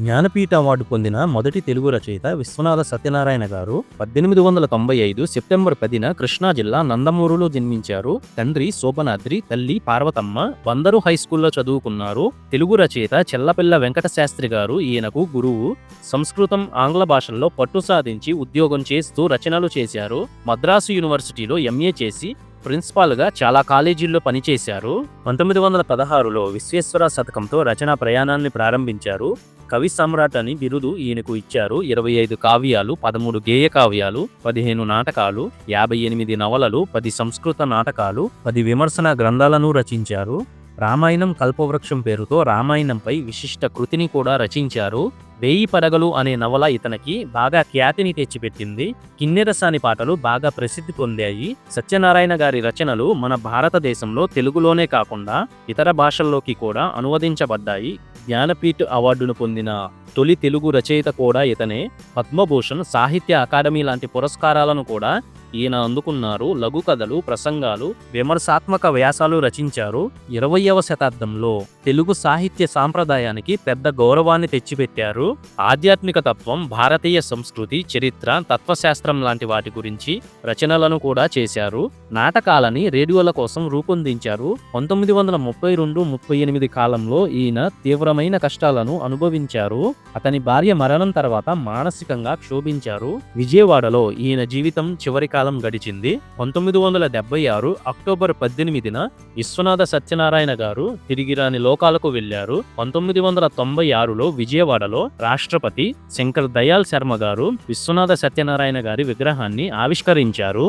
Jnanpith award పొందిన మొదటి తెలుగు రచయిత విశ్వనాథ సత్యనారాయణ గారు పద్దెనిమిది వందల తొంభై ఐదు సెప్టెంబర్ పదిన కృష్ణా జిల్లా నందమూరులో జన్మించారు. తండ్రి శోభనాద్రి తల్లి పార్వతమ్మ వందరు హై స్కూల్లో చదువుకున్నారు. తెలుగు రచయిత చెల్లపిల్ల వెంకట శాస్త్రి గారు ఈయనకు గురువు. సంస్కృతం ఆంగ్ల భాషల్లో పట్టు సాధించి ఉద్యోగం చేస్తూ రచనలు చేశారు. మద్రాసు యూనివర్సిటీలో ఎంఏ చేసి ప్రిన్సిపాల్గా చాలా కాలేజీల్లో పనిచేశారు. పంతొమ్మిది వందల పదహారులో విశ్వేశ్వర శతకంతో రచనా ప్రయాణాన్ని ప్రారంభించారు. కవి సమ్రాట్ అని బిరుదు ఈయనకు ఇచ్చారు. ఇరవై ఐదు కావ్యాలు పదమూడు గేయ కావ్యాలు పదిహేను నాటకాలు యాభై ఎనిమిది నవలలు పది సంస్కృత నాటకాలు పది విమర్శన గ్రంథాలను రచించారు. రామాయణం కల్పవృక్షం పేరుతో రామాయణంపై విశిష్ట కృతిని కూడా రచించారు. వేయి పడగలు అనే నవల ఇతనికి బాగా ఖ్యాతిని తెచ్చిపెట్టింది. కిన్నెరసాని పాటలు బాగా ప్రసిద్ధి పొందాయి. సత్యనారాయణ గారి రచనలు మన భారతదేశంలో తెలుగులోనే కాకుండా ఇతర భాషల్లోకి కూడా అనువదించబడ్డాయి. జ్ఞానపీఠ్ అవార్డును పొందిన తొలి తెలుగు రచయిత కూడా ఇతనే. పద్మభూషణ్ సాహిత్య అకాడమీ లాంటి పురస్కారాలను కూడా ఈయన అందుకున్నారు లఘు కథలు ప్రసంగాలు విమర్శాత్మక వ్యాసాలు రచించారు. ఇరవయవ శతాబ్దంలో తెలుగు సాహిత్య సాంప్రదాయానికి పెద్ద గౌరవాన్ని తెచ్చిపెట్టారు. ఆధ్యాత్మిక తత్వం భారతీయ సంస్కృతి చరిత్ర తత్వశాస్త్రం లాంటి వాటి గురించి రచనలను కూడా చేశారు. నాటకాలని రేడియోల కోసం రూపొందించారు. పంతొమ్మిది వందల ముప్పై రెండు ముప్పై ఎనిమిది కాలంలో ఈయన తీవ్రమైన కష్టాలను అనుభవించారు. అతని భార్య మరణం తర్వాత మానసికంగా క్షోభించారు. విజయవాడలో ఈయన జీవితం చివరి కాలం గడిచింది. పంతొమ్మిది వందల డెబ్బై ఆరు అక్టోబర్ పద్దెనిమిదిన విశ్వనాథ సత్యనారాయణ గారు తిరిగి రాని లోకాలకు వెళ్ళారు పంతొమ్మిది వందల తొంభై ఆరులో విజయవాడలో రాష్ట్రపతి శంకర్ దయాల్ శర్మ గారు విశ్వనాథ సత్యనారాయణ గారి విగ్రహాన్ని ఆవిష్కరించారు.